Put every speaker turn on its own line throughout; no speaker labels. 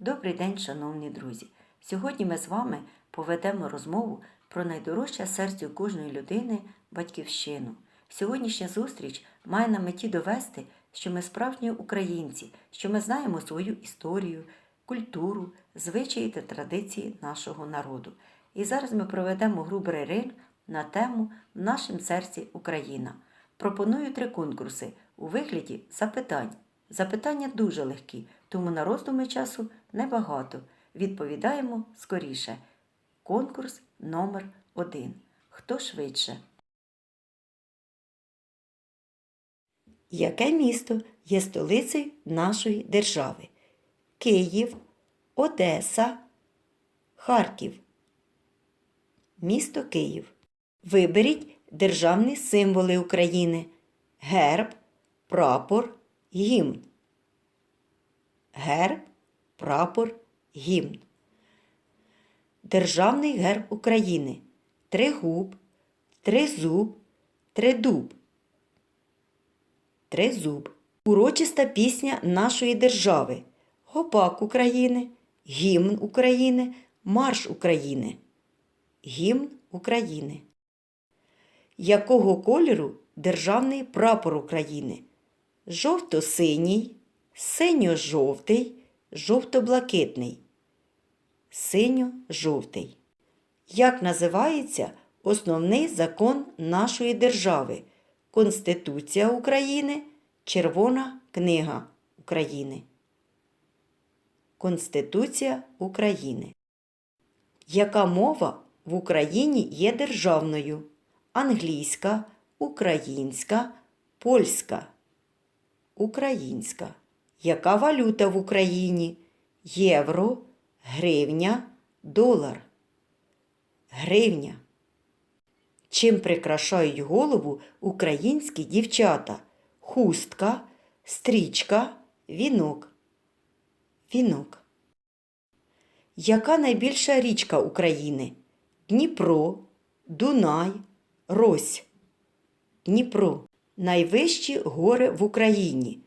Добрий день, шановні друзі! Сьогодні ми з вами поведемо розмову про найдорожче серцю кожної людини батьківщину. Сьогоднішня зустріч має на меті довести, що ми справжні українці, що ми знаємо свою історію, культуру, звичаї та традиції нашого народу. І зараз ми проведемо гру брейринг на тему В нашому серці Україна. Пропоную три конкурси у вигляді запитань. Запитання дуже легкі, тому на роздуми часу небагато. Відповідаємо скоріше. Конкурс номер один. Хто швидше? Яке місто є столицею нашої держави? Київ, Одеса, Харків. Місто Київ. Виберіть державні символи України. Герб, прапор, гімн. Герб, прапор, гімн. Державний герб України. Тригуб, тризуб, тридуб. Тризуб. Урочиста пісня нашої держави. Гопак України, гімн України, марш України. Гімн України. Якого кольору державний прапор України? Жовто-синій, синьо-жовтий, жовто-блакитний. Синьо-жовтий. Як називається основний закон нашої держави? Конституція України, Червона книга України. Конституція України. Яка мова в Україні є державною? Англійська, українська, польська. Українська. Яка валюта в Україні? Євро, гривня, долар. Гривня. Чим прикрашають голову українські дівчата? Хустка, стрічка, вінок. Вінок. Яка найбільша річка України? Дніпро, Дунай, Рось. Дніпро. Найвищі гори в Україні.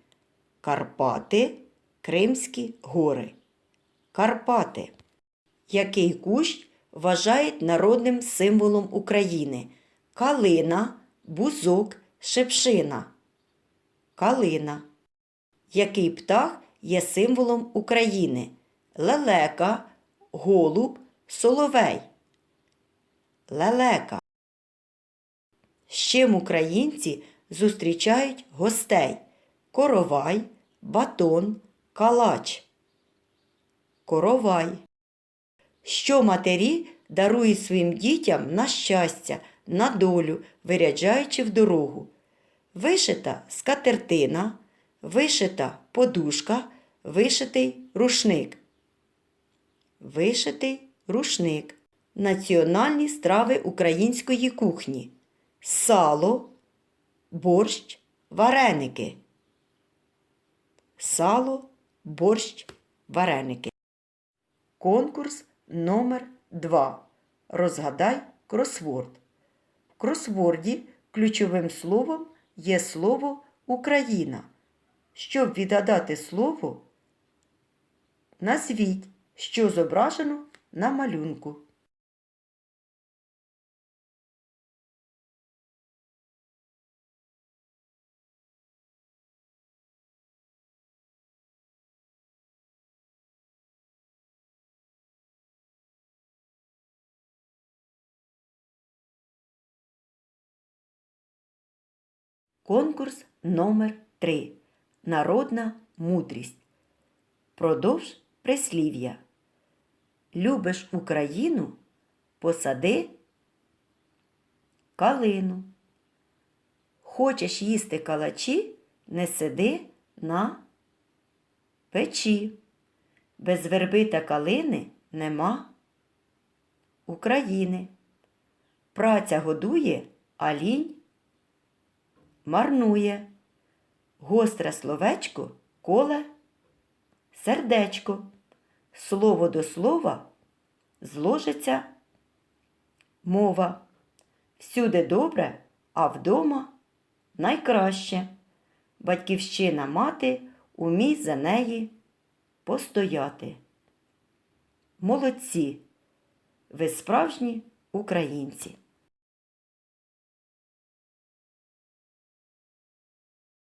Карпати, Кримські гори. Карпати. Який кущ вважають народним символом України? Калина, бузок, шепшина. Калина. Який птах є символом України? Лелека, голуб, соловей. Лелека. З чим українці зустрічають гостей? Коровай, батон, калач. Коровай. Що матері дарують своїм дітям на щастя, на долю, виряджаючи в дорогу? Вишита скатертина, вишита подушка, вишитий рушник. Вишитий рушник. Національні страви української кухні. Сало, борщ, вареники. Сало, борщ, вареники. Конкурс номер 2. Розгадай кросворд. В кросворді ключовим словом є слово Україна. Щоб відгадати слово, назвіть, що зображено на малюнку. Конкурс номер 3. Народна мудрість. Продовж прислів'я. Любиш Україну? Посади калину. Хочеш їсти калачі? Не сиди на печі. Без верби та калини нема України. Праця годує, а лінь марнує. Гостре словечко коле сердечко. Слово до слова зложиться мова. Всюди добре, а вдома найкраще. Батьківщина мати умій за неї постояти. Молодці! Ви справжні українці!